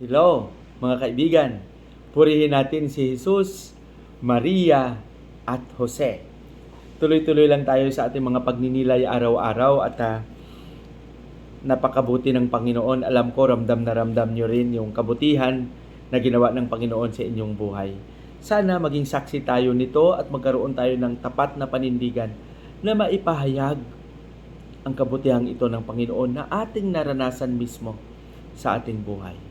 Hello, mga kaibigan. Purihin natin si Jesus, Maria, at Jose. Tuloy-tuloy lang tayo sa ating mga pagninilay araw-araw at ah, napakabuti ng Panginoon. Alam ko, ramdam na ramdam nyo rin yung kabutihan na ginawa ng Panginoon sa inyong buhay. Sana maging saksi tayo nito at magkaroon tayo ng tapat na panindigan na maipahayag ang kabutihang ito ng Panginoon na ating naranasan mismo sa ating buhay.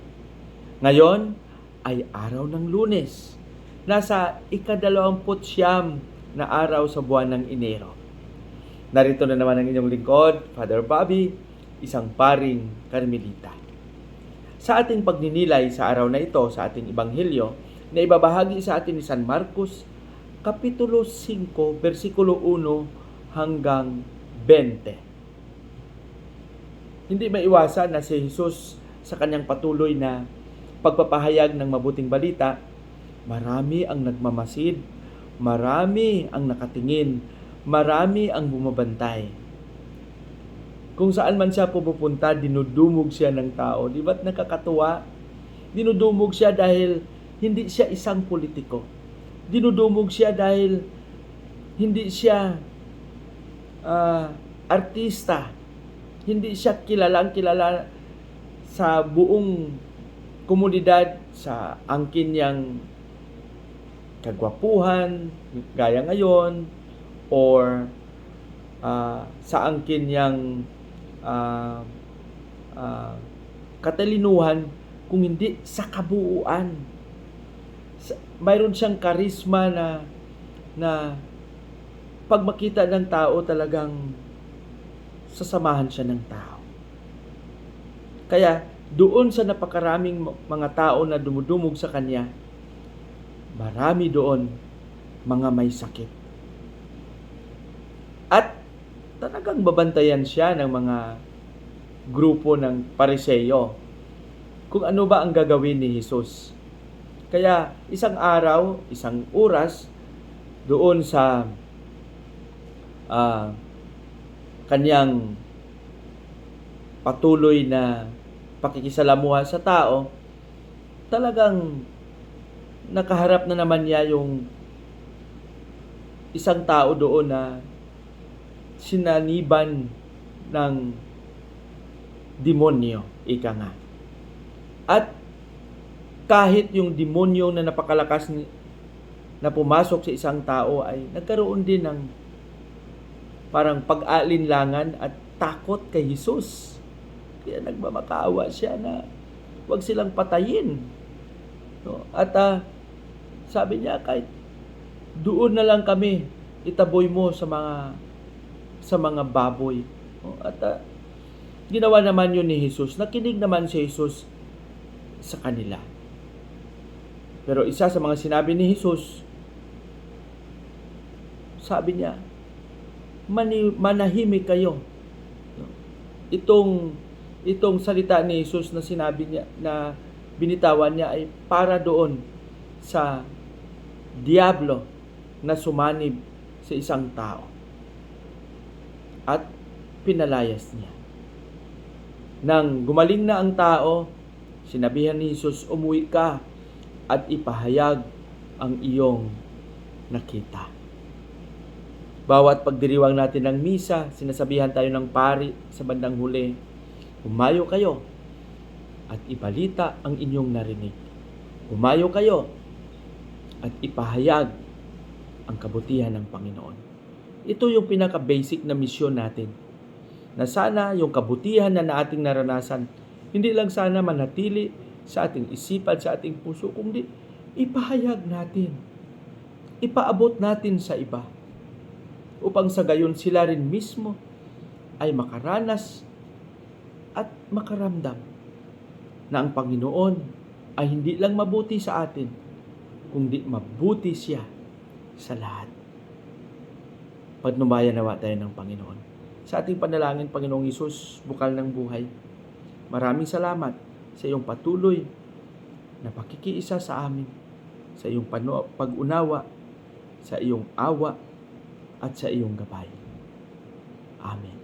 Ngayon ay araw ng lunes. Nasa ikadalawamput siyam na araw sa buwan ng Enero. Narito na naman ang inyong lingkod, Father Bobby, isang paring Karmelita. Sa ating pagninilay sa araw na ito sa ating Ebanghelyo, na ibabahagi sa atin ni San Marcos, Kapitulo 5, versikulo 1 hanggang 20. Hindi maiwasan na si Jesus sa kanyang patuloy na pagpapahayag ng mabuting balita, marami ang nagmamasid, marami ang nakatingin, marami ang bumabantay. Kung saan man siya pupupunta, dinudumog siya ng tao. Di ba't nakakatuwa? Dinudumog siya dahil hindi siya isang politiko. Dinudumog siya dahil hindi siya ah, artista. Hindi siya kilalang kilala sa buong komunidad sa angkin niyang kagwapuhan gaya ngayon or ah, sa angkin niyang ah, ah, katalinuhan kung hindi sa kabuuan. Sa- mayroon siyang karisma na na pag makita ng tao talagang sasamahan siya ng tao. Kaya doon sa napakaraming mga tao na dumudumog sa kanya, marami doon mga may sakit. At talagang babantayan siya ng mga grupo ng pariseyo kung ano ba ang gagawin ni Jesus. Kaya isang araw, isang oras, doon sa ah, kanyang patuloy na pakikisalamuha sa tao, talagang nakaharap na naman niya yung isang tao doon na sinaniban ng demonyo, ika nga. At kahit yung demonyo na napakalakas na pumasok sa isang tao ay nagkaroon din ng parang pag-alinlangan at takot kay Jesus. Kaya nagmamakaawa siya na huwag silang patayin. No? At ah, sabi niya kahit doon na lang kami itaboy mo sa mga sa mga baboy. No? At ah, ginawa naman yun ni Jesus. Nakinig naman si Jesus sa kanila. Pero isa sa mga sinabi ni Jesus, sabi niya, manahimik kayo. Itong itong salita ni Jesus na sinabi niya na binitawan niya ay para doon sa diablo na sumanib sa isang tao. At pinalayas niya. Nang gumaling na ang tao, sinabihan ni Jesus, umuwi ka at ipahayag ang iyong nakita. Bawat pagdiriwang natin ng misa, sinasabihan tayo ng pari sa bandang huli, Humayo kayo at ibalita ang inyong narinig. Humayo kayo at ipahayag ang kabutihan ng Panginoon. Ito yung pinaka-basic na misyon natin. Na sana yung kabutihan na ating naranasan, hindi lang sana manatili sa ating isipan, sa ating puso, kundi ipahayag natin. Ipaabot natin sa iba. Upang sa gayon sila rin mismo ay makaranas at makaramdam na ang Panginoon ay hindi lang mabuti sa atin, kundi mabuti siya sa lahat. Patnubayan nawa tayo ng Panginoon. Sa ating panalangin, Panginoong Isus, bukal ng buhay, maraming salamat sa iyong patuloy na pakikiisa sa amin, sa iyong pag-unawa, sa iyong awa, at sa iyong gabay. Amen.